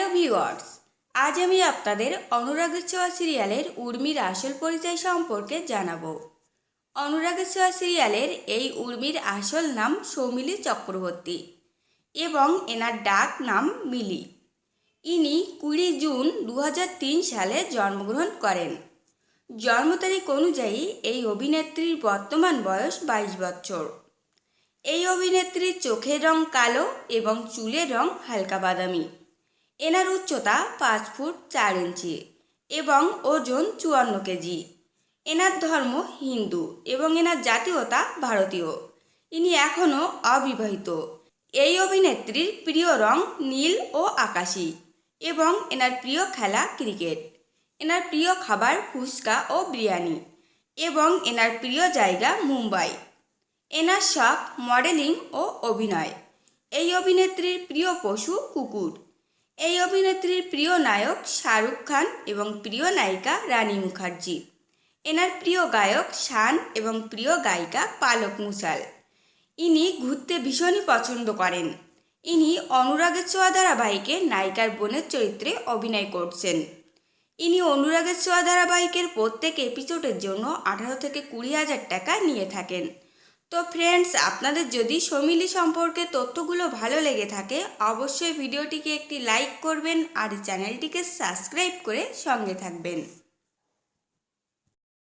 Hello viewers, আজ আমি আপনাদের অনুরাগের ছোঁয়া সিরিয়ালের উর্মির আসল পরিচয় সম্পর্কে জানাব। অনুরাগের ছোঁয়া সিরিয়ালের এই উর্মির আসল নাম সৌমিলি চক্রবর্তী এবং এনার ডাক নাম মিলি। ইনি কুড়ি জুন দু হাজার তিন সালে জন্মগ্রহণ করেন। জন্ম তারিখ অনুযায়ী এই অভিনেত্রীর বর্তমান বয়স বাইশ বছর। এই অভিনেত্রীর চোখের রং কালো এবং চুলের রং হালকা বাদামি। এনার উচ্চতা পাঁচ ফুট চার ইঞ্চি এবং ওজন চুয়ান্ন কেজি। এনার ধর্ম হিন্দু এবং এনার জাতীয়তা ভারতীয়। ইনি এখনও অবিবাহিত। এই অভিনেত্রীর প্রিয় রং নীল ও আকাশী এবং এনার প্রিয় খেলা ক্রিকেট। এনার প্রিয় খাবার ফুচকা ও বিরিয়ানি এবং এনার প্রিয় জায়গা মুম্বাই। এনার শখ মডেলিং ও অভিনয়। এই অভিনেত্রীর প্রিয় পশু কুকুর। এই অভিনেত্রীর প্রিয় নায়ক শাহরুখ খান এবং প্রিয় নায়িকা রানী মুখার্জি। এনার প্রিয় গায়ক শান এবং প্রিয় গায়িকা পালক মুসাল। ইনি ঘুরতে ভীষণই পছন্দ করেন। ইনি অনুরাগের ছোঁয়া ধারাবাহিকে নায়িকার বোনের চরিত্রে অভিনয় করছেন। ইনি অনুরাগের ছোঁয়া ধারাবাহিকের প্রত্যেক এপিসোডের জন্য আঠারো থেকে কুড়ি হাজার টাকা নিয়ে থাকেন। তো ফ্রেন্ডস আপনাদের যদি সমিলি সম্পর্কে তথ্যগুলো ভালো লেগে থাকে, অবশ্যই ভিডিওটিকে একটি লাইক করবেন আর চ্যানেলটিকে সাবস্ক্রাইব করে সঙ্গে থাকবেন।